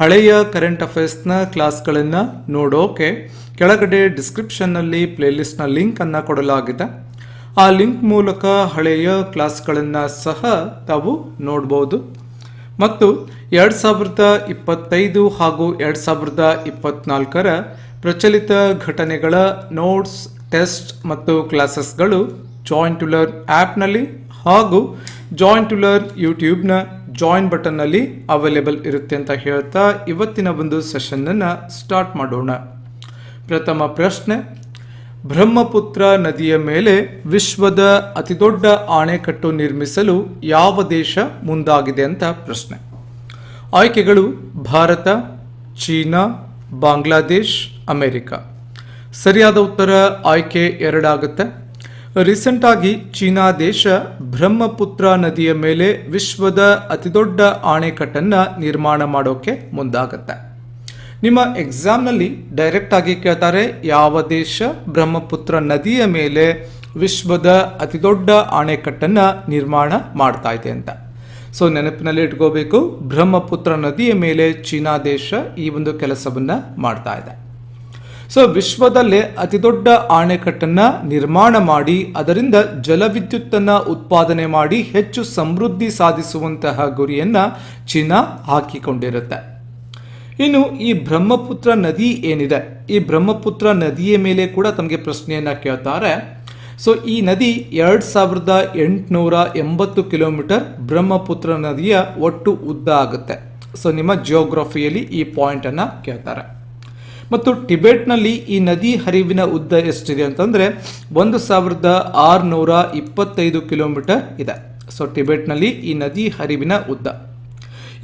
ಹಳೆಯ ಕರೆಂಟ್ ಅಫೇರ್ಸ್ನ ಕ್ಲಾಸ್ಗಳನ್ನು ನೋಡೋಕೆ ಕೆಳಗಡೆ ಡಿಸ್ಕ್ರಿಪ್ಷನ್ನಲ್ಲಿ ಪ್ಲೇಲಿಸ್ಟ್ನ ಲಿಂಕನ್ನು ಕೊಡಲಾಗಿದೆ. ಆ ಲಿಂಕ್ ಮೂಲಕ ಹಳೆಯ ಕ್ಲಾಸ್ಗಳನ್ನು ಸಹ ತಾವು ನೋಡ್ಬೋದು. ಮತ್ತು ಎರಡು ಸಾವಿರದ ಇಪ್ಪತ್ತೈದು ಹಾಗೂ ಎರಡು ಸಾವಿರದ ಇಪ್ಪತ್ನಾಲ್ಕರ ಪ್ರಚಲಿತ ಘಟನೆಗಳ ನೋಟ್ಸ್ ಟೆಸ್ಟ್ ಮತ್ತು ಕ್ಲಾಸಸ್ಗಳು ಜಾಯಿಂಟ್ ಟುಲರ್ ಆ್ಯಪ್ನಲ್ಲಿ ಹಾಗೂ ಜಾಯಿಂಟ್ ಟುಲರ್ ಯೂಟ್ಯೂಬ್ನ ಜಾಯಿನ್ ಬಟನ್ನಲ್ಲಿ ಅವೈಲೇಬಲ್ ಇರುತ್ತೆ ಅಂತ ಹೇಳ್ತಾ ಇವತ್ತಿನ ಒಂದು ಸೆಷನ್ನನ್ನು ಸ್ಟಾರ್ಟ್ ಮಾಡೋಣ. ಪ್ರಥಮ ಪ್ರಶ್ನೆ, ಬ್ರಹ್ಮಪುತ್ರ ನದಿಯ ಮೇಲೆ ವಿಶ್ವದ ಅತಿದೊಡ್ಡ ಅಣೆಕಟ್ಟು ನಿರ್ಮಿಸಲು ಯಾವ ದೇಶ ಮುಂದಾಗಿದೆ ಅಂತ ಪ್ರಶ್ನೆ. ಆಯ್ಕೆಗಳು, ಭಾರತ, ಚೀನಾ, ಬಾಂಗ್ಲಾದೇಶ್, ಅಮೆರಿಕ. ಸರಿಯಾದ ಉತ್ತರ ಆಯ್ಕೆ ಎರಡಾಗುತ್ತೆ. ರೀಸೆಂಟ್ ಆಗಿ ಚೀನಾ ದೇಶ ಬ್ರಹ್ಮಪುತ್ರ ನದಿಯ ಮೇಲೆ ವಿಶ್ವದ ಅತಿದೊಡ್ಡ ಅಣೆಕಟ್ಟನ್ನು ನಿರ್ಮಾಣ ಮಾಡೋಕೆ ಮುಂದಾಗುತ್ತೆ. ನಿಮ್ಮ ಎಕ್ಸಾಮ್ನಲ್ಲಿ ಡೈರೆಕ್ಟ್ ಆಗಿ ಕೇಳ್ತಾರೆ, ಯಾವ ದೇಶ ಬ್ರಹ್ಮಪುತ್ರ ನದಿಯ ಮೇಲೆ ವಿಶ್ವದ ಅತಿದೊಡ್ಡ ಅಣೆಕಟ್ಟನ್ನು ನಿರ್ಮಾಣ ಮಾಡ್ತಾ ಇದೆ ಅಂತ. ಸೊ ನೆನಪಿನಲ್ಲಿ ಇಟ್ಕೋಬೇಕು, ಬ್ರಹ್ಮಪುತ್ರ ನದಿಯ ಮೇಲೆ ಚೀನಾ ದೇಶ ಈ ಒಂದು ಕೆಲಸವನ್ನ ಮಾಡ್ತಾ ಇದೆ. ಸೊ ವಿಶ್ವದಲ್ಲೇ ಅತಿದೊಡ್ಡ ಆಣೆಕಟ್ಟನ್ನ ನಿರ್ಮಾಣ ಮಾಡಿ, ಅದರಿಂದ ಜಲವಿದ್ಯುತ್ತನ್ನು ಉತ್ಪಾದನೆ ಮಾಡಿ ಹೆಚ್ಚು ಸಮೃದ್ಧಿ ಸಾಧಿಸುವಂತಹ ಗುರಿಯನ್ನ ಚೀನಾ ಹಾಕಿಕೊಂಡಿರುತ್ತೆ. ಇನ್ನು ಈ ಬ್ರಹ್ಮಪುತ್ರ ನದಿ ಏನಿದೆ? ಈ ಬ್ರಹ್ಮಪುತ್ರ ನದಿಯ ಮೇಲೆ ಕೂಡ ತಮಗೆ ಪ್ರಶ್ನೆಯನ್ನ ಕೇಳ್ತಾರೆ. ಸೊ ಈ ನದಿ ಎರಡು ಸಾವಿರದ ಎಂಟುನೂರ ಎಂಬತ್ತು ಕಿಲೋಮೀಟರ್ ಬ್ರಹ್ಮಪುತ್ರ ನದಿಯ ಒಟ್ಟು ಉದ್ದ ಆಗುತ್ತೆ. ಸೊ ನಿಮ್ಮ ಜಿಯೋಗ್ರಫಿಯಲ್ಲಿ ಈ ಪಾಯಿಂಟನ್ನು ಕೇಳ್ತಾರೆ. ಮತ್ತು ಟಿಬೆಟ್ನಲ್ಲಿ ಈ ನದಿ ಹರಿವಿನ ಉದ್ದ ಎಷ್ಟಿದೆ ಅಂತಂದರೆ ಒಂದು ಸಾವಿರದ ಆರುನೂರ ಇಪ್ಪತ್ತೈದು ಕಿಲೋಮೀಟರ್ ಇದೆ. ಸೊ ಟಿಬೆಟ್ನಲ್ಲಿ ಈ ನದಿ ಹರಿವಿನ ಉದ್ದ.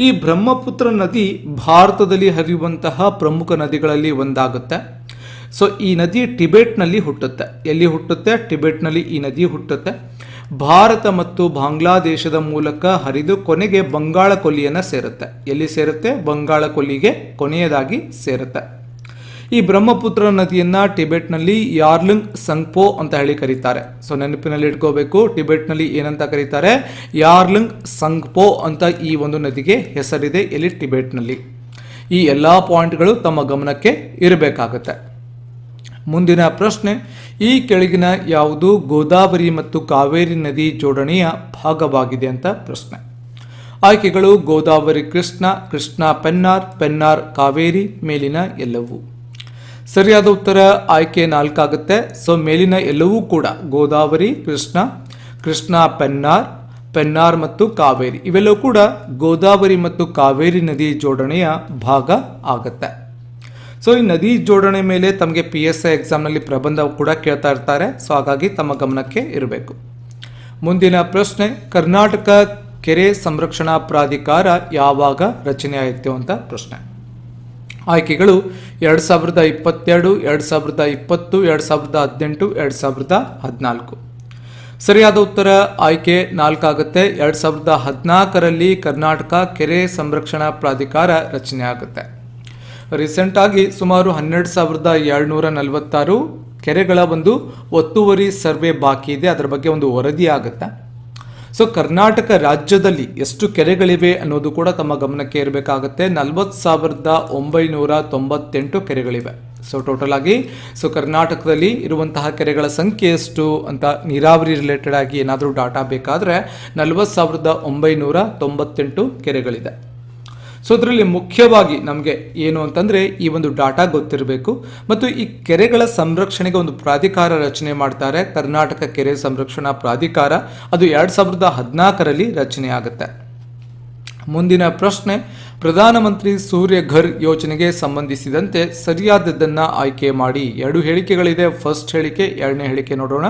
ಈ ಬ್ರಹ್ಮಪುತ್ರ ನದಿ ಭಾರತದಲ್ಲಿ ಹರಿಯುವಂತಹ ಪ್ರಮುಖ ನದಿಗಳಲ್ಲಿ ಒಂದಾಗುತ್ತೆ. ಸೊ ಈ ನದಿ ಟಿಬೆಟ್ನಲ್ಲಿ ಹುಟ್ಟುತ್ತೆ. ಎಲ್ಲಿ ಹುಟ್ಟುತ್ತೆ? ಟಿಬೆಟ್ನಲ್ಲಿ ಈ ನದಿ ಹುಟ್ಟುತ್ತೆ. ಭಾರತ ಮತ್ತು ಬಾಂಗ್ಲಾದೇಶದ ಮೂಲಕ ಹರಿದು ಕೊನೆಗೆ ಬಂಗಾಳ ಕೊಲ್ಲಿಯನ್ನು ಸೇರುತ್ತೆ. ಎಲ್ಲಿ ಸೇರುತ್ತೆ? ಬಂಗಾಳ ಕೊಲ್ಲಿಗೆ ಕೊನೆಯದಾಗಿ ಸೇರುತ್ತೆ. ಈ ಬ್ರಹ್ಮಪುತ್ರ ನದಿಯನ್ನ ಟಿಬೆಟ್ನಲ್ಲಿ ಯಾರ್ಲುಂಗ್ ಸಂಗ್ಪೋ ಅಂತ ಹೇಳಿ ಕರೀತಾರೆ. ಸೊ ನೆನಪಿನಲ್ಲಿ ಇಟ್ಕೋಬೇಕು, ಟಿಬೆಟ್ನಲ್ಲಿ ಏನಂತ ಕರೀತಾರೆ? ಯಾರ್ಲುಂಗ್ ಸಂಗ್ಪೋ ಅಂತ ಈ ಒಂದು ನದಿಗೆ ಹೆಸರಿದೆ ಇಲ್ಲಿ ಟಿಬೆಟ್ನಲ್ಲಿ. ಈ ಎಲ್ಲ ಪಾಯಿಂಟ್ಗಳು ತಮ್ಮ ಗಮನಕ್ಕೆ ಇರಬೇಕಾಗುತ್ತೆ. ಮುಂದಿನ ಪ್ರಶ್ನೆ, ಈ ಕೆಳಗಿನ ಯಾವುದು ಗೋದಾವರಿ ಮತ್ತು ಕಾವೇರಿ ನದಿ ಜೋಡಣೆಯ ಭಾಗವಾಗಿದೆ ಅಂತ ಪ್ರಶ್ನೆ. ಆಯ್ಕೆಗಳು ಗೋದಾವರಿ ಕೃಷ್ಣ ಕೃಷ್ಣ ಪೆನ್ನಾರ್ ಪೆನ್ನಾರ್ ಕಾವೇರಿ ಮೇಲಿನ ಎಲ್ಲವೂ. ಸರಿಯಾದ ಉತ್ತರ ಆಯ್ಕೆ ನಾಲ್ಕಾಗುತ್ತೆ. ಸೊ, ಮೇಲಿನ ಎಲ್ಲವೂ ಕೂಡ ಗೋದಾವರಿ, ಕೃಷ್ಣ ಕೃಷ್ಣ ಪೆನ್ನಾರ್ ಪೆನ್ನಾರ್ ಮತ್ತು ಕಾವೇರಿ. ಇವೆಲ್ಲವೂ ಕೂಡ ಗೋದಾವರಿ ಮತ್ತು ಕಾವೇರಿ ನದಿ ಜೋಡಣೆಯ ಭಾಗ ಆಗುತ್ತೆ. ಸೊ, ಈ ನದಿ ಜೋಡಣೆ ಮೇಲೆ ತಮಗೆ ಪಿ ಎಸ್ ಐ ಎಕ್ಸಾಮ್ನಲ್ಲಿ ಪ್ರಬಂಧ ಕೂಡ ಕೇಳ್ತಾ ಇರ್ತಾರೆ. ಸೊ, ಹಾಗಾಗಿ ತಮ್ಮ ಗಮನಕ್ಕೆ ಇರಬೇಕು. ಮುಂದಿನ ಪ್ರಶ್ನೆ, ಕರ್ನಾಟಕ ಕೆರೆ ಸಂರಕ್ಷಣಾ ಪ್ರಾಧಿಕಾರ ಯಾವಾಗ ರಚನೆ ಆಯಿತು ಅಂತ ಪ್ರಶ್ನೆ. ಆಯ್ಕೆಗಳು ಎರಡು ಸಾವಿರದ ಇಪ್ಪತ್ತೆರಡು, ಎರಡು ಸಾವಿರದ ಇಪ್ಪತ್ತು, ಎರಡು ಸಾವಿರದ ಹದಿನೆಂಟು, ಎರಡು ಸಾವಿರದ ಹದಿನಾಲ್ಕು. ಸರಿಯಾದ ಉತ್ತರ ಆಯ್ಕೆ ನಾಲ್ಕಾಗುತ್ತೆ. ಎರಡು ಸಾವಿರದ ಹದಿನಾಲ್ಕರಲ್ಲಿ ಕರ್ನಾಟಕ ಕೆರೆ ಸಂರಕ್ಷಣಾ ಪ್ರಾಧಿಕಾರ ರಚನೆ ಆಗುತ್ತೆ. ರೀಸೆಂಟ್ ಆಗಿ ಸುಮಾರು ಹನ್ನೆರಡು ಸಾವಿರದ ಏಳ್ನೂರ ನಲವತ್ತಾರು ಕೆರೆಗಳ ಒಂದು ಒತ್ತುವರಿ ಸರ್ವೆ ಬಾಕಿ ಇದೆ. ಅದರ ಬಗ್ಗೆ ಒಂದು ವರದಿ ಆಗುತ್ತೆ. ಸೊ ಕರ್ನಾಟಕ ರಾಜ್ಯದಲ್ಲಿ ಎಷ್ಟು ಕೆರೆಗಳಿವೆ ಅನ್ನೋದು ಕೂಡ ತಮ್ಮ ಗಮನಕ್ಕೆ ಇರಬೇಕಾಗುತ್ತೆ. ನಲ್ವತ್ತು ಸಾವಿರದ ಒಂಬೈನೂರ ತೊಂಬತ್ತೆಂಟು ಕೆರೆಗಳಿವೆ. ಸೊ ಟೋಟಲ್ ಆಗಿ ಸೊ ಕರ್ನಾಟಕದಲ್ಲಿ ಇರುವಂತಹ ಕೆರೆಗಳ ಸಂಖ್ಯೆ ಎಷ್ಟು ಅಂತ ನೀರಾವರಿ ರಿಲೇಟೆಡ್ ಆಗಿ ಏನಾದರೂ ಡಾಟಾ ಬೇಕಾದರೆ ನಲ್ವತ್ತು ಸಾವಿರದ ಒಂಬೈನೂರ ತೊಂಬತ್ತೆಂಟು ಕೆರೆಗಳಿದೆ. ಸೊ ಅದರಲ್ಲಿ ಮುಖ್ಯವಾಗಿ ನಮಗೆ ಏನು ಅಂತಂದರೆ ಈ ಒಂದು ಡಾಟಾ ಗೊತ್ತಿರಬೇಕು. ಮತ್ತು ಈ ಕೆರೆಗಳ ಸಂರಕ್ಷಣೆಗೆ ಒಂದು ಪ್ರಾಧಿಕಾರ ರಚನೆ ಮಾಡ್ತಾರೆ. ಕರ್ನಾಟಕ ಕೆರೆ ಸಂರಕ್ಷಣಾ ಪ್ರಾಧಿಕಾರ. ಅದು ಎರಡು ಸಾವಿರದ ಹದಿನಾಲ್ಕರಲ್ಲಿ ರಚನೆ ಆಗುತ್ತೆ. ಮುಂದಿನ ಪ್ರಶ್ನೆ, ಪ್ರಧಾನಮಂತ್ರಿ ಸೂರ್ಯ ಘರ್ ಯೋಜನೆಗೆ ಸಂಬಂಧಿಸಿದಂತೆ ಸರಿಯಾದದ್ದನ್ನು ಆಯ್ಕೆ ಮಾಡಿ. ಎರಡು ಹೇಳಿಕೆಗಳಿದೆ. ಫಸ್ಟ್ ಹೇಳಿಕೆ, ಎರಡನೇ ಹೇಳಿಕೆ ನೋಡೋಣ.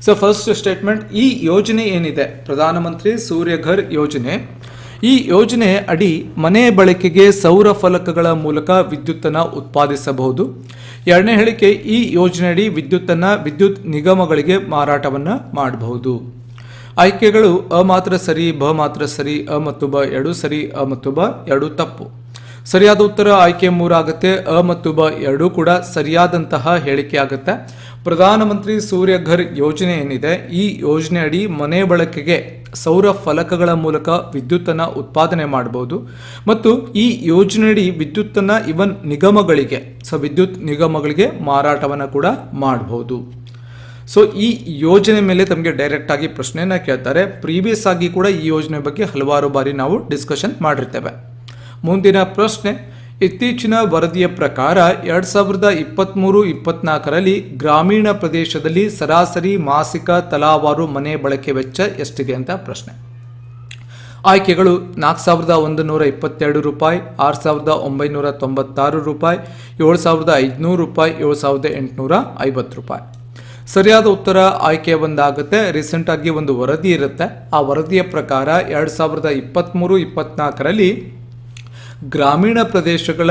ಸೊ ಫಸ್ಟ್ ಸ್ಟೇಟ್ಮೆಂಟ್ ಈ ಯೋಜನೆ ಏನಿದೆ? ಪ್ರಧಾನಮಂತ್ರಿ ಸೂರ್ಯ ಘರ್ ಯೋಜನೆ ಈ ಯೋಜನೆ ಅಡಿ ಮನೆ ಬಳಕೆಗೆ ಸೌರ ಫಲಕಗಳ ಮೂಲಕ ವಿದ್ಯುತ್ತನ್ನು ಉತ್ಪಾದಿಸಬಹುದು. ಎರಡನೇ ಹೇಳಿಕೆ, ಈ ಯೋಜನೆಯಡಿ ವಿದ್ಯುತ್ತನ್ನು ವಿದ್ಯುತ್ ನಿಗಮಗಳಿಗೆ ಮಾರಾಟವನ್ನು ಮಾಡಬಹುದು. ಆಯ್ಕೆಗಳು, ಅ ಮಾತ್ರ ಸರಿ, ಬ ಮಾತ್ರ ಸರಿ, ಅ ಮತ್ತು ಬ ಎರಡು ಸರಿ, ಅ ಮತ್ತು ಬ ಎರಡು ತಪ್ಪು. ಸರಿಯಾದ ಉತ್ತರ ಆಯ್ಕೆ ಮೂರಾಗುತ್ತೆ, ಅ ಮತ್ತು ಬ ಎರಡೂ ಕೂಡ ಸರಿಯಾದಂತಹ ಹೇಳಿಕೆ ಆಗುತ್ತೆ ಪ್ರಧಾನಮಂತ್ರಿ ಸೂರ್ಯಘರ್ ಯೋಜನೆ ಏನಿದೆ, ಈ ಯೋಜನೆ ಅಡಿ ಮನೆ ಬಳಕೆಗೆ ಸೌರ ಫಲಕಗಳ ಮೂಲಕ ವಿದ್ಯುತ್ತನ್ನು ಉತ್ಪಾದನೆ ಮಾಡಬಹುದು. ಮತ್ತು ಈ ಯೋಜನೆಯಡಿ ವಿದ್ಯುತ್ತನ್ನು ಇವನ್ ನಿಗಮಗಳಿಗೆ, ಸೊ ವಿದ್ಯುತ್ ನಿಗಮಗಳಿಗೆ ಮಾರಾಟವನ್ನು ಕೂಡ ಮಾಡಬಹುದು. ಸೊ, ಈ ಯೋಜನೆ ಮೇಲೆ ತಮಗೆ ಡೈರೆಕ್ಟ್ ಆಗಿ ಪ್ರಶ್ನೆಯನ್ನು ಕೇಳ್ತಾರೆ. ಪ್ರೀವಿಯಸ್ ಆಗಿ ಕೂಡ ಈ ಯೋಜನೆ ಬಗ್ಗೆ ಹಲವಾರು ಬಾರಿ ನಾವು ಡಿಸ್ಕಷನ್ ಮಾಡಿರ್ತೇವೆ. ಮುಂದಿನ ಪ್ರಶ್ನೆ ಇತ್ತೀಚಿನ ವರದಿಯ ಪ್ರಕಾರ ಎರಡ್ ಸಾವಿರದ ಇಪ್ಪತ್ತ್ಮೂರು ಇಪ್ಪತ್ನಾಲ್ಕರಲ್ಲಿ ಗ್ರಾಮೀಣ ಪ್ರದೇಶದಲ್ಲಿ ಸರಾಸರಿ ಮಾಸಿಕ ತಲಾವಾರು ಮನೆ ಬಳಕೆ ವೆಚ್ಚ ಎಷ್ಟಿದೆ ಅಂತ ಪ್ರಶ್ನೆ. ಆಯ್ಕೆಗಳು ನಾಲ್ಕು ಸಾವಿರದ ಒಂದು ನೂರ ಇಪ್ಪತ್ತೆರಡು ರೂಪಾಯಿ, ಆರು ಸಾವಿರದ ಒಂಬೈನೂರ ತೊಂಬತ್ತಾರು ರೂಪಾಯಿ, ಏಳು ಸಾವಿರದ ಐದುನೂರು ರೂಪಾಯಿ, ಏಳು ಸಾವಿರದ ಎಂಟುನೂರ ಐವತ್ತು ರೂಪಾಯಿ. ಸರಿಯಾದ ಉತ್ತರ ಆಯ್ಕೆ ಒಂದಾಗುತ್ತೆ. ರೀಸೆಂಟಾಗಿ ಒಂದು ವರದಿ ಇರುತ್ತೆ. ಆ ವರದಿಯ ಪ್ರಕಾರ ಎರಡು ಸಾವಿರದ ಇಪ್ಪತ್ತ್ಮೂರು ಇಪ್ಪತ್ನಾಲ್ಕರಲ್ಲಿ ಗ್ರಾಮೀಣ ಪ್ರದೇಶಗಳ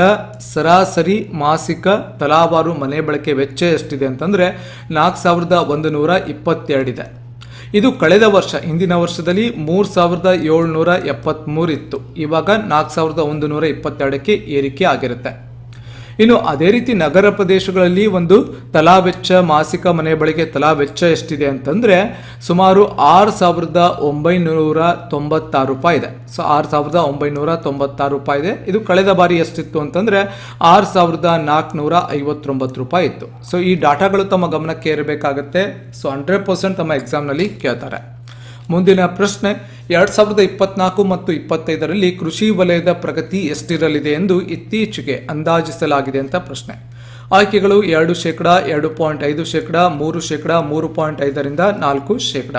ಸರಾಸರಿ ಮಾಸಿಕ ತಲಾವಾರು ಮನೆ ಬಳಕೆ ವೆಚ್ಚ ಎಷ್ಟಿದೆ ಅಂತಂದರೆ ನಾಲ್ಕು ಸಾವಿರದ ಒಂದು ನೂರ ಇಪ್ಪತ್ತೆರಡಿದೆ. ಇದು ಕಳೆದ ವರ್ಷ, ಹಿಂದಿನ ವರ್ಷದಲ್ಲಿ ಮೂರು ಸಾವಿರದ ಏಳ್ನೂರ ಎಪ್ಪತ್ತ್ಮೂರು ಇತ್ತು. ಇವಾಗ ನಾಲ್ಕು ಸಾವಿರದ ಒಂದು ನೂರ ಇಪ್ಪತ್ತೆರಡಕ್ಕೆ ಏರಿಕೆ ಆಗಿರುತ್ತೆ. ಇನ್ನು ಅದೇ ರೀತಿ ನಗರ ಪ್ರದೇಶಗಳಲ್ಲಿ ಒಂದು ತಲಾ ವೆಚ್ಚ, ಮಾಸಿಕ ಮನೆ ಬಳಕೆ ತಲಾ ವೆಚ್ಚ ಎಷ್ಟಿದೆ ಅಂತಂದ್ರೆ ಸುಮಾರು ಆರು ಸಾವಿರದ ಒಂಬೈನೂರ ತೊಂಬತ್ತಾರು ರೂಪಾಯಿ ಇದೆ. ಸೊ, ಆರು ಸಾವಿರದ ಒಂಬೈನೂರ ತೊಂಬತ್ತಾರು ರೂಪಾಯಿ ಇದೆ. ಇದು ಕಳೆದ ಬಾರಿ ಎಷ್ಟಿತ್ತು ಅಂತಂದ್ರೆ ಆರು ಸಾವಿರದ ನಾಲ್ಕುನೂರ ಐವತ್ತೊಂಬತ್ತು ರೂಪಾಯಿ ಇತ್ತು. ಸೊ, ಈ ಡಾಟಾಗಳು ತಮ್ಮ ಗಮನಕ್ಕೆ ಇರಬೇಕಾಗತ್ತೆ ಸೊ, ಹಂಡ್ರೆಡ್ ಪರ್ಸೆಂಟ್ ತಮ್ಮ ಎಕ್ಸಾಮ್ನಲ್ಲಿ ಕೇಳ್ತಾರೆ. ಮುಂದಿನ ಪ್ರಶ್ನೆ ಎರಡ್ ಸಾವಿರದ ಇಪ್ಪತ್ನಾಲ್ಕು ಮತ್ತು ಇಪ್ಪತ್ತೈದರಲ್ಲಿ ಕೃಷಿ ವಲಯದ ಪ್ರಗತಿ ಎಷ್ಟಿರಲಿದೆ ಎಂದು ಇತ್ತೀಚೆಗೆ ಅಂದಾಜಿಸಲಾಗಿದೆ ಅಂತ ಪ್ರಶ್ನೆ. ಆಯ್ಕೆಗಳು ಎರಡು ಶೇಕಡ, ಎರಡು ಪಾಯಿಂಟ್ ಐದು ಶೇಕಡ, ಮೂರು ಶೇಕಡ, ಮೂರು ಪಾಯಿಂಟ್ ಐದರಿಂದ ನಾಲ್ಕು ಶೇಕಡ.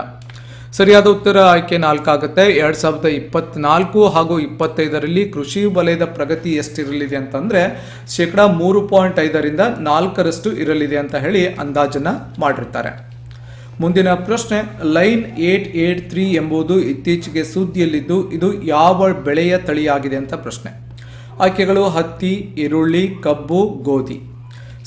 ಸರಿಯಾದ ಉತ್ತರ ಆಯ್ಕೆ ನಾಲ್ಕಾಗುತ್ತೆ. ಎರಡ್ ಸಾವಿರದ ಇಪ್ಪತ್ನಾಲ್ಕು ಹಾಗೂ ಇಪ್ಪತ್ತೈದರಲ್ಲಿ ಕೃಷಿ ವಲಯದ ಪ್ರಗತಿ ಎಷ್ಟಿರಲಿದೆ ಅಂತಂದ್ರೆ ಶೇಕಡ ಮೂರು ಪಾಯಿಂಟ್ ಐದರಿಂದ ನಾಲ್ಕರಷ್ಟು ಇರಲಿದೆ ಅಂತ ಹೇಳಿ ಅಂದಾಜನ್ನ ಮಾಡಿರ್ತಾರೆ. ಮುಂದಿನ ಪ್ರಶ್ನೆ, ಲೈನ್ ಏಟ್ ಏಟ್ ತ್ರೀ ಎಂಬುದು ಇತ್ತೀಚೆಗೆ ಸುದ್ದಿಯಲ್ಲಿದ್ದು ಇದು ಯಾವ ಬೆಳೆಯ ತಳಿಯಾಗಿದೆ ಅಂತ ಪ್ರಶ್ನೆ. ಆಯ್ಕೆಗಳು ಹತ್ತಿ, ಈರುಳ್ಳಿ, ಕಬ್ಬು, ಗೋಧಿ.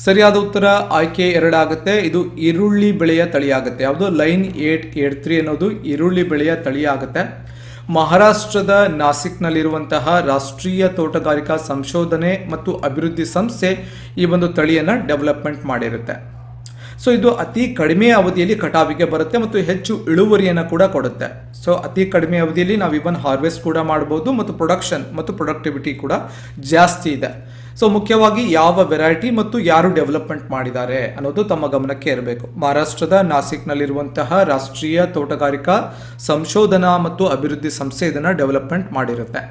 ಸರಿಯಾದ ಉತ್ತರ ಆಯ್ಕೆ ಎರಡಾಗುತ್ತೆ. ಇದು ಈರುಳ್ಳಿ ಬೆಳೆಯ ತಳಿಯಾಗುತ್ತೆ. ಯಾವುದು? ಲೈನ್ ಏಟ್ ಏಟ್ ತ್ರೀ ಅನ್ನೋದು ಈರುಳ್ಳಿ ಬೆಳೆಯ ತಳಿಯಾಗುತ್ತೆ. ಮಹಾರಾಷ್ಟ್ರದ ನಾಸಿಕ್ನಲ್ಲಿರುವಂತಹ ರಾಷ್ಟ್ರೀಯ ತೋಟಗಾರಿಕಾ ಸಂಶೋಧನೆ ಮತ್ತು ಅಭಿವೃದ್ಧಿ ಸಂಸ್ಥೆ ಈ ಒಂದು ತಳಿಯನ್ನು ಡೆವಲಪ್ಮೆಂಟ್ ಮಾಡಿರುತ್ತೆ. ಸೊ ಇದು ಅತಿ ಕಡಿಮೆ ಅವಧಿಯಲ್ಲಿ ಕಟಾವಿಗೆ ಬರುತ್ತೆ ಮತ್ತು ಹೆಚ್ಚು ಇಳುವರಿಯನ್ನು ಕೂಡ ಕೊಡುತ್ತೆ. ಸೊ ಅತಿ ಕಡಿಮೆ ಅವಧಿಯಲ್ಲಿ ನಾವು ಇವನ್ ಹಾರ್ವೆಸ್ಟ್ ಕೂಡ ಮಾಡ್ಬೋದು ಮತ್ತು ಪ್ರೊಡಕ್ಷನ್ ಮತ್ತು ಪ್ರೊಡಕ್ಟಿವಿಟಿ ಕೂಡ ಜಾಸ್ತಿ ಇದೆ. ಸೊ ಮುಖ್ಯವಾಗಿ ಯಾವ ವೆರೈಟಿ ಮತ್ತು ಯಾರು ಡೆವಲಪ್ಮೆಂಟ್ ಮಾಡಿದ್ದಾರೆ ಅನ್ನೋದು ತಮ್ಮ ಗಮನಕ್ಕೆ ಇರಬೇಕು. ಮಹಾರಾಷ್ಟ್ರದ ನಾಸಿಕ್ನಲ್ಲಿರುವಂತಹ ರಾಷ್ಟ್ರೀಯ ತೋಟಗಾರಿಕಾ ಸಂಶೋಧನಾ ಮತ್ತು ಅಭಿವೃದ್ಧಿ ಸಂಸ್ಥೆ ಇದನ್ನು ಡೆವಲಪ್ಮೆಂಟ್ ಮಾಡಿರುತ್ತೆ.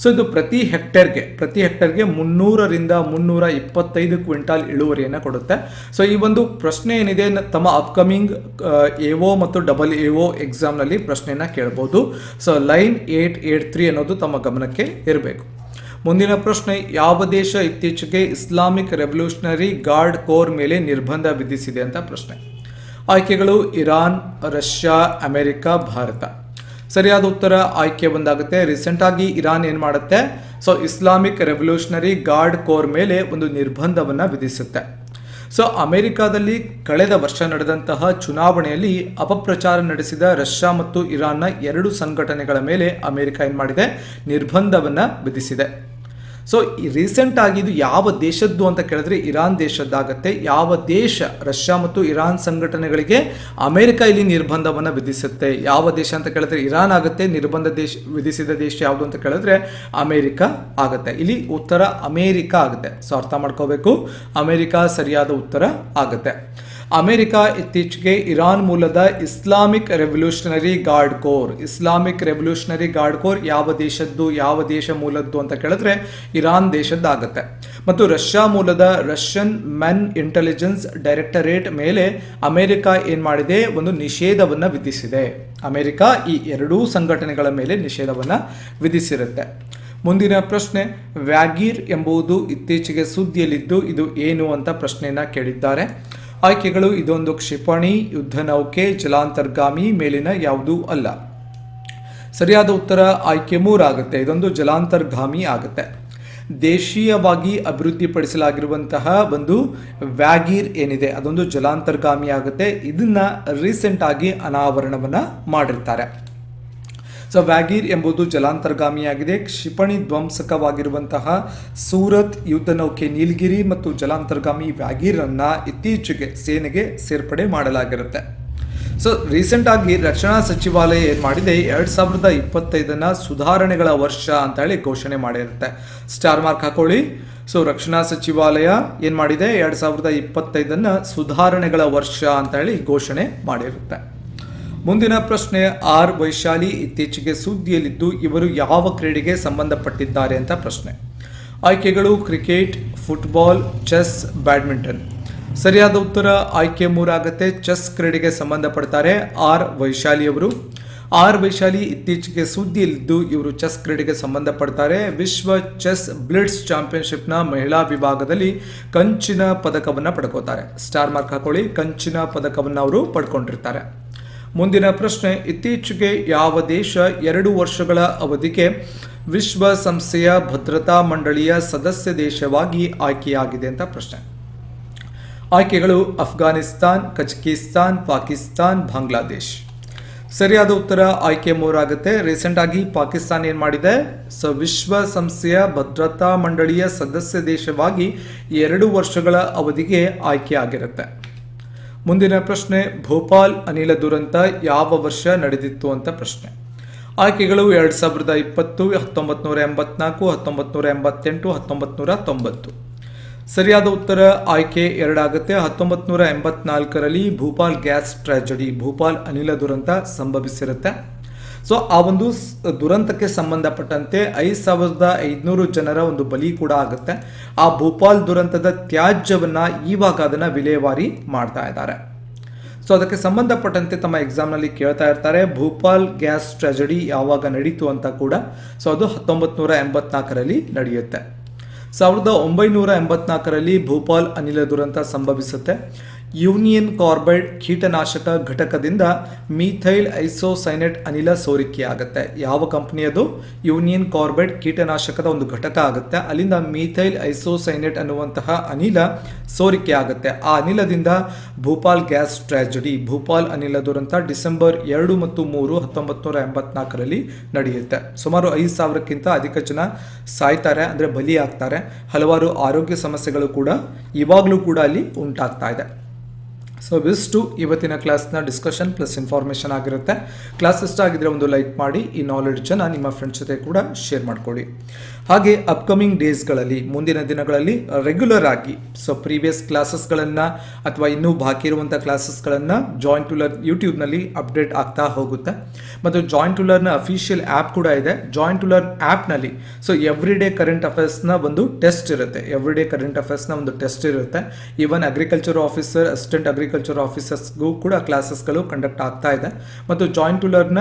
ಸೊ ಇದು ಪ್ರತಿ ಹೆಕ್ಟೇರ್ಗೆ ಪ್ರತಿ ಹೆಕ್ಟೇರ್ಗೆ ಮುನ್ನೂರರಿಂದ ಮುನ್ನೂರ ಇಪ್ಪತ್ತೈದು ಕ್ವಿಂಟಾಲ್ ಇಳುವರಿಯನ್ನು ಕೊಡುತ್ತೆ. ಸೊ ಈ ಒಂದು ಪ್ರಶ್ನೆ ಏನಿದೆ, ತಮ್ಮ ಅಪ್ಕಮಿಂಗ್ ಎ ಒ ಮತ್ತು ಡಬಲ್ ಎ ಒ ಎಕ್ಸಾಮ್ನಲ್ಲಿ ಪ್ರಶ್ನೆಯನ್ನು ಕೇಳ್ಬೋದು. So line eight eight three ಅನ್ನೋದು ತಮ್ಮ ಗಮನಕ್ಕೆ ಇರಬೇಕು. ಮುಂದಿನ ಪ್ರಶ್ನೆ, ಯಾವ ದೇಶ ಇತ್ತೀಚೆಗೆ ಇಸ್ಲಾಮಿಕ್ ರೆವಲ್ಯೂಷನರಿ ಗಾರ್ಡ್ ಕೋರ್ ಮೇಲೆ ನಿರ್ಬಂಧ ವಿಧಿಸಿದೆ ಅಂತ ಪ್ರಶ್ನೆ. ಆಯ್ಕೆಗಳು ಇರಾನ್, ರಷ್ಯಾ, ಅಮೆರಿಕ, ಭಾರತ. ಸರಿಯಾದ ಉತ್ತರ ಆಯ್ಕೆ ಒಂದಾಗುತ್ತೆ ರೀಸೆಂಟ್ ಆಗಿ ಇರಾನ್ ಏನು ಮಾಡುತ್ತೆ? So Islamic revolutionary guard corps ಮೇಲೆ ಒಂದು ನಿರ್ಬಂಧವನ್ನು ವಿಧಿಸುತ್ತೆ. ಸೊ ಅಮೆರಿಕಾದಲ್ಲಿ ಕಳೆದ ವರ್ಷ ನಡೆದಂತಹ ಚುನಾವಣೆಯಲ್ಲಿ ಅಪಪ್ರಚಾರ ನಡೆಸಿದ ರಷ್ಯಾ ಮತ್ತು ಇರಾನ್ನ ಎರಡು ಸಂಘಟನೆಗಳ ಮೇಲೆ ಅಮೆರಿಕ ಏನು ಮಾಡಿದೆ? ನಿರ್ಬಂಧವನ್ನು ವಿಧಿಸಿದೆ. ಸೊ ರೀಸೆಂಟ್ ಆಗಿ ಇದು ಯಾವ ದೇಶದ್ದು ಅಂತ ಕೇಳಿದ್ರೆ ಇರಾನ್ ದೇಶದ್ದಾಗತ್ತೆ. ಯಾವ ದೇಶ ರಷ್ಯಾ ಮತ್ತು ಇರಾನ್ ಸಂಘಟನೆಗಳಿಗೆ ಅಮೆರಿಕ ಇಲ್ಲಿ ನಿರ್ಬಂಧವನ್ನು ವಿಧಿಸುತ್ತೆ. ಯಾವ ದೇಶ ಅಂತ ಕೇಳಿದ್ರೆ ಇರಾನ್ ಆಗುತ್ತೆ, ನಿರ್ಬಂಧ ದೇಶ ವಿಧಿಸಿದ ದೇಶ ಯಾವುದು ಅಂತ ಕೇಳಿದ್ರೆ ಅಮೆರಿಕ ಆಗುತ್ತೆ. ಇಲ್ಲಿ ಉತ್ತರ ಅಮೆರಿಕ ಆಗುತ್ತೆ. ಸೊ, ಅರ್ಥ ಮಾಡ್ಕೋಬೇಕು. ಅಮೆರಿಕ ಸರಿಯಾದ ಉತ್ತರ ಆಗುತ್ತೆ. ಅಮೆರಿಕ ಇತ್ತೀಚೆಗೆ ಇರಾನ್ ಮೂಲದ Islamic revolutionary guard corps. Islamic revolutionary guard corps ಯಾವ ದೇಶದ್ದು, ಯಾವ ದೇಶ ಮೂಲದ್ದು ಅಂತ ಕೇಳಿದ್ರೆ ಇರಾನ್ ದೇಶದ್ದಾಗುತ್ತೆ. ಮತ್ತು ರಷ್ಯಾ ಮೂಲದ ರಷ್ಯನ್ ಮೆನ್ ಇಂಟೆಲಿಜೆನ್ಸ್ ಡೈರೆಕ್ಟರೇಟ್ ಮೇಲೆ ಅಮೆರಿಕ ಏನು ಮಾಡಿದೆ? ಒಂದು ನಿಷೇಧವನ್ನು ವಿಧಿಸಿದೆ. ಅಮೆರಿಕ ಈ ಎರಡೂ ಸಂಘಟನೆಗಳ ಮೇಲೆ ನಿಷೇಧವನ್ನು ವಿಧಿಸಿರುತ್ತೆ. ಮುಂದಿನ ಪ್ರಶ್ನೆ, ವ್ಯಾಗೀರ್ ಎಂಬುದು ಇತ್ತೀಚೆಗೆ ಸುದ್ದಿಯಲ್ಲಿದ್ದು ಇದು ಏನು ಅಂತ ಪ್ರಶ್ನೆಯನ್ನ ಕೇಳಿದ್ದಾರೆ. ಆಯ್ಕೆಗಳು ಇದೊಂದು ಕ್ಷಿಪಣಿ, ಯುದ್ಧ ನೌಕೆ, ಜಲಾಂತರ್ಗಾಮಿ ಮೇಲಿನ ಯಾವುದೂ ಅಲ್ಲ. ಸರಿಯಾದ ಉತ್ತರ ಆಯ್ಕೆ ಮೂರಾಗುತ್ತೆ. ಇದೊಂದು ಜಲಾಂತರ್ಗಾಮಿ ಆಗುತ್ತೆ. ದೇಶೀಯವಾಗಿ ಅಭಿವೃದ್ಧಿಪಡಿಸಲಾಗಿರುವಂತಹ ಒಂದು ವ್ಯಾಗೀರ್ ಏನಿದೆ, ಅದೊಂದು ಜಲಾಂತರ್ಗಾಮಿ ಆಗುತ್ತೆ. ಇದನ್ನು ರೀಸೆಂಟ್ ಆಗಿ ಅನಾವರಣವನ್ನ ಮಾಡಿರ್ತಾರೆ. ಸೊ ವ್ಯಾಗೀರ್ ಎಂಬುದು ಜಲಾಂತರ್ಗಾಮಿಯಾಗಿದೆ. ಕ್ಷಿಪಣಿ ಧ್ವಂಸಕವಾಗಿರುವಂತಹ ಸೂರತ್ ಯುದ್ಧ ನೌಕೆ ನೀಲಗಿರಿ ಮತ್ತು ಜಲಾಂತರ್ಗಾಮಿ ವ್ಯಾಗೀರನ್ನು ಇತ್ತೀಚೆಗೆ ಸೇನೆಗೆ ಸೇರ್ಪಡೆ ಮಾಡಲಾಗಿರುತ್ತೆ. ಸೊ ರೀಸೆಂಟ್ ಆಗಿ ರಕ್ಷಣಾ ಸಚಿವಾಲಯ ಏನು ಮಾಡಿದೆ? ಎರಡು ಸಾವಿರದ ಇಪ್ಪತ್ತೈದನ್ನ ಸುಧಾರಣೆಗಳ ವರ್ಷ ಅಂತ ಹೇಳಿ ಘೋಷಣೆ ಮಾಡಿರುತ್ತೆ. ಸ್ಟಾರ್ ಮಾರ್ಕ್ ಹಾಕೊಳ್ಳಿ. ಸೊ ರಕ್ಷಣಾ ಸಚಿವಾಲಯ ಏನು ಮಾಡಿದೆ? ಎರಡು ಸಾವಿರದ ಇಪ್ಪತ್ತೈದನ್ನು ಸುಧಾರಣೆಗಳ ವರ್ಷ ಅಂತ ಹೇಳಿ ಘೋಷಣೆ ಮಾಡಿರುತ್ತೆ. ಮುಂದಿನ ಪ್ರಶ್ನೆ, ಆರ್ ವೈಶಾಲಿ ಇತ್ತೀಚೆಗೆ ಸುದ್ದಿಯಲ್ಲಿದ್ದು ಇವರು ಯಾವ ಕ್ರೀಡೆಗೆ ಸಂಬಂಧಪಟ್ಟಿದ್ದಾರೆ ಅಂತ ಪ್ರಶ್ನೆ. ಆಯ್ಕೆಗಳು ಕ್ರಿಕೆಟ್, ಫುಟ್ಬಾಲ್, ಚೆಸ್, ಬ್ಯಾಡ್ಮಿಂಟನ್. ಸರಿಯಾದ ಉತ್ತರ ಆಯ್ಕೆ ಮೂರಾಗತ್ತೆ, ಚೆಸ್ ಕ್ರೀಡೆಗೆ ಸಂಬಂಧಪಡ್ತಾರೆ ಆರ್ ವೈಶಾಲಿ ಅವರು. ಆರ್ ವೈಶಾಲಿ ಇತ್ತೀಚೆಗೆ ಸುದ್ದಿಯಲ್ಲಿದ್ದು ಇವರು ಚೆಸ್ ಕ್ರೀಡೆಗೆ ಸಂಬಂಧಪಡ್ತಾರೆ. ವಿಶ್ವ ಚೆಸ್ ಬ್ಲಿಡ್ಸ್ ಚಾಂಪಿಯನ್ಶಿಪ್ನ ಮಹಿಳಾ ವಿಭಾಗದಲ್ಲಿ ಕಂಚಿನ ಪದಕವನ್ನು ಪಡ್ಕೋತಾರೆ. ಸ್ಟಾರ್ ಮಾರ್ಕ್ ಹಾಕೊಳ್ಳಿ, ಕಂಚಿನ ಪದಕವನ್ನು ಅವರು ಪಡ್ಕೊಂಡಿರ್ತಾರೆ. ಮುಂದಿನ ಪ್ರಶ್ನೆ, ಇತ್ತೀಚೆಗೆ ಯಾವ ದೇಶ ಎರಡು ವರ್ಷಗಳ ಅವಧಿಗೆ ವಿಶ್ವಸಂಸ್ಥೆಯ ಭದ್ರತಾ ಮಂಡಳಿಯ ಸದಸ್ಯ ದೇಶವಾಗಿ ಆಯ್ಕೆಯಾಗಿದೆ ಅಂತ ಪ್ರಶ್ನೆ. ಆಯ್ಕೆಗಳು ಅಫ್ಘಾನಿಸ್ತಾನ್, ಕಜಕಿಸ್ತಾನ್, ಪಾಕಿಸ್ತಾನ್, ಬಾಂಗ್ಲಾದೇಶ್. ಸರಿಯಾದ ಉತ್ತರ ಆಯ್ಕೆ ಮೂರಾಗುತ್ತೆ. ರೀಸೆಂಟ್ ಆಗಿ ಪಾಕಿಸ್ತಾನ ಏನು ಮಾಡಿದೆ? ಸೊ ವಿಶ್ವಸಂಸ್ಥೆಯ ಭದ್ರತಾ ಮಂಡಳಿಯ ಸದಸ್ಯ ದೇಶವಾಗಿ ಎರಡು ವರ್ಷಗಳ ಅವಧಿಗೆ ಆಯ್ಕೆಯಾಗಿರುತ್ತೆ. ಮುಂದಿನ ಪ್ರಶ್ನೆ, ಭೋಪಾಲ್ ಅನಿಲ ದುರಂತ ಯಾವ ವರ್ಷ ನಡೆದಿತ್ತು ಅಂತ ಪ್ರಶ್ನೆ. ಆಯ್ಕೆಗಳು ಎರಡು ಸಾವಿರದ ಇಪ್ಪತ್ತು ಹತ್ತೊಂಬತ್ತು ನೂರ ಎಂಬತ್ನಾಲ್ಕು ಹತ್ತೊಂಬತ್ತು ನೂರ ಎಂಬತ್ತೆಂಟು ಹತ್ತೊಂಬತ್ತು ನೂರ ತೊಂಬತ್ತು. ಸರಿಯಾದ ಉತ್ತರ, ಆಯ್ಕೆ ಎರಡಾಗುತ್ತೆ. ಹತ್ತೊಂಬತ್ತು ನೂರ ಎಂಬತ್ನಾಲ್ಕರಲ್ಲಿ ಭೂಪಾಲ್ ಗ್ಯಾಸ್ ಟ್ರಾಜಡಿ, ಭೂಪಾಲ್ ಅನಿಲ ದುರಂತ ಸಂಭವಿಸಿರುತ್ತೆ. ಸೊ, ಆ ಒಂದು ದುರಂತಕ್ಕೆ ಸಂಬಂಧಪಟ್ಟಂತೆ ಐದು ಸಾವಿರದ ಐದುನೂರು ಜನರ ಒಂದು ಬಲಿ ಕೂಡ ಆಗುತ್ತೆ. ಆ ಭೋಪಾಲ್ ದುರಂತದ ತ್ಯಾಜ್ಯವನ್ನು ಈವಾಗ ಅದನ್ನು ವಿಲೇವಾರಿ ಮಾಡ್ತಾ ಇದ್ದಾರೆ. ಸೊ, ಅದಕ್ಕೆ ಸಂಬಂಧಪಟ್ಟಂತೆ ತಮ್ಮ ಎಕ್ಸಾಮ್ನಲ್ಲಿ ಕೇಳ್ತಾ ಇರ್ತಾರೆ, ಭೂಪಾಲ್ ಗ್ಯಾಸ್ ಟ್ರೆಜಡಿ ಯಾವಾಗ ನಡೀತು ಅಂತ ಕೂಡ, ಸೊ, ಅದು ಹತ್ತೊಂಬತ್ತು ನೂರ ಎಂಬತ್ನಾಲ್ಕರಲ್ಲಿ ನಡೆಯುತ್ತೆ. ಸಾವಿರದ ಒಂಬೈನೂರ ಎಂಬತ್ನಾಲ್ಕರಲ್ಲಿ ಭೂಪಾಲ್ ಅನಿಲ ದುರಂತ ಸಂಭವಿಸುತ್ತೆ. ಯೂನಿಯನ್ ಕಾರ್ಬೈಡ್ ಕೀಟನಾಶಕ ಘಟಕದಿಂದ ಮೀಥೈಲ್ ಐಸೋಸೈನೆಟ್ ಅನಿಲ ಸೋರಿಕೆಯಾಗುತ್ತೆ. ಯಾವ ಕಂಪನಿಯದು ಯೂನಿಯನ್ ಕಾರ್ಬೈಡ್ ಕೀಟನಾಶಕದ ಒಂದು ಘಟಕ ಆಗುತ್ತೆ. ಅಲ್ಲಿಂದ ಮೀಥೈಲ್ ಐಸೋಸೈನೆಟ್ ಅನ್ನುವಂತಹ ಅನಿಲ ಸೋರಿಕೆ ಆಗುತ್ತೆ ಆ ಅನಿಲದಿಂದ ಭೂಪಾಲ್ ಗ್ಯಾಸ್ ಟ್ರ್ಯಾಜಡಿ ಭೂಪಾಲ್ ಅನಿಲ ದುರಂತ ಡಿಸೆಂಬರ್ ಎರಡು ಮತ್ತು ಮೂರು ಹತ್ತೊಂಬತ್ತು ನೂರ ಎಂಬತ್ನಾಲ್ಕರಲ್ಲಿ ನಡೆಯುತ್ತೆ. ಸುಮಾರು ಐದು ಸಾವಿರಕ್ಕಿಂತ ಅಧಿಕ ಜನ ಸಾಯ್ತಾರೆ, ಅಂದರೆ ಬಲಿಯಾಗ್ತಾರೆ. ಹಲವಾರು ಆರೋಗ್ಯ ಸಮಸ್ಯೆಗಳು ಕೂಡ ಇವಾಗಲೂ ಕೂಡ ಅಲ್ಲಿ ಉಂಟಾಗ್ತಾ ಇದೆ. ಸೊ ಇವಿಷ್ಟು ಇವತ್ತಿನ ಕ್ಲಾಸ್ನ ಡಿಸ್ಕಷನ್ ಪ್ಲಸ್ ಇನ್ಫಾರ್ಮೇಷನ್ ಆಗಿರುತ್ತೆ. ಕ್ಲಾಸ್ ಇಷ್ಟ ಆಗಿದ್ರೆ ಒಂದು ಲೈಕ್ ಮಾಡಿ, ಈ ನಾಲೆಡ್ಜನ್ನು ನಿಮ್ಮ ಫ್ರೆಂಡ್ಸ್ ಜೊತೆ ಕೂಡ ಶೇರ್ ಮಾಡ್ಕೊಳ್ಳಿ. ಹಾಗೆ ಅಪ್ಕಮಿಂಗ್ ಡೇಸ್ಗಳಲ್ಲಿ ಮುಂದಿನ ದಿನಗಳಲ್ಲಿ ರೆಗ್ಯುಲರ್ ಆಗಿ ಸೊ ಪ್ರೀವಿಯಸ್ ಕ್ಲಾಸಸ್ಗಳನ್ನು ಅಥವಾ ಇನ್ನೂ ಬಾಕಿ ಇರುವಂಥ ಕ್ಲಾಸಸ್ಗಳನ್ನು ಜಾಯಿಂಟ್ ಟು ಲರ್ನ್ ಯೂಟ್ಯೂಬ್ನಲ್ಲಿ ಅಪ್ಡೇಟ್ ಆಗ್ತಾ ಹೋಗುತ್ತೆ. ಮತ್ತು joint to learn official app ಕೂಡ ಇದೆ. ಜಾಯಿಂಟ್ ಟು ಲರ್ನ್ ಆ್ಯಪ್ನಲ್ಲಿ ಸೊ ಎವ್ರಿ ಡೇ ಕರೆಂಟ್ ಅಫೇರ್ಸ್ನ ಒಂದು ಟೆಸ್ಟ್ ಇರುತ್ತೆ. ಎವ್ರಿ ಡೇ ಕರೆಂಟ್ ಅಫೇರ್ಸ್ನ ಒಂದು ಟೆಸ್ಟ್ ಇರುತ್ತೆ. Even agriculture officer assistant agriculture ಆಫೀಸರ್ಸ್ಗೂ ಕೂಡ ಕ್ಲಾಸಸ್ಗಳು ಕಂಡಕ್ಟ್ ಆಗ್ತಾ ಇದೆ. ಮತ್ತು ಜಾಯಿಂಟ್ ಟು ಲರ್ನ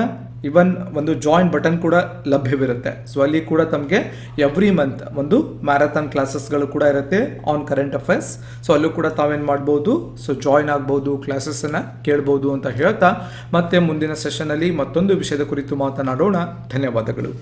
ಇವನ್ ಒಂದು ಜಾಯಿನ್ ಬಟನ್ ಕೂಡ ಲಭ್ಯವಿರುತ್ತೆ. ಸೊ ಅಲ್ಲಿ ಕೂಡ ತಮಗೆ ಎವ್ರಿ ಮಂತ್ ಒಂದು ಮ್ಯಾರಥಾನ್ ಕ್ಲಾಸಸ್ಗಳು ಕೂಡ ಇರುತ್ತೆ ಆನ್ ಕರೆಂಟ್ ಅಫೇರ್ಸ್ ಸೊ ಅಲ್ಲೂ ಕೂಡ ತಾವೇನು ಮಾಡ್ಬೋದು? ಸೊ ಜಾಯಿನ್ ಆಗ್ಬೋದು ಕ್ಲಾಸಸ್ಸನ್ನು ಕೇಳ್ಬೋದು ಅಂತ ಹೇಳ್ತಾ ಮತ್ತೆ ಮುಂದಿನ ಸೆಷನಲ್ಲಿ ಮತ್ತೊಂದು ವಿಷಯದ ಕುರಿತು ಮಾತನಾಡೋಣ. ಧನ್ಯವಾದಗಳು.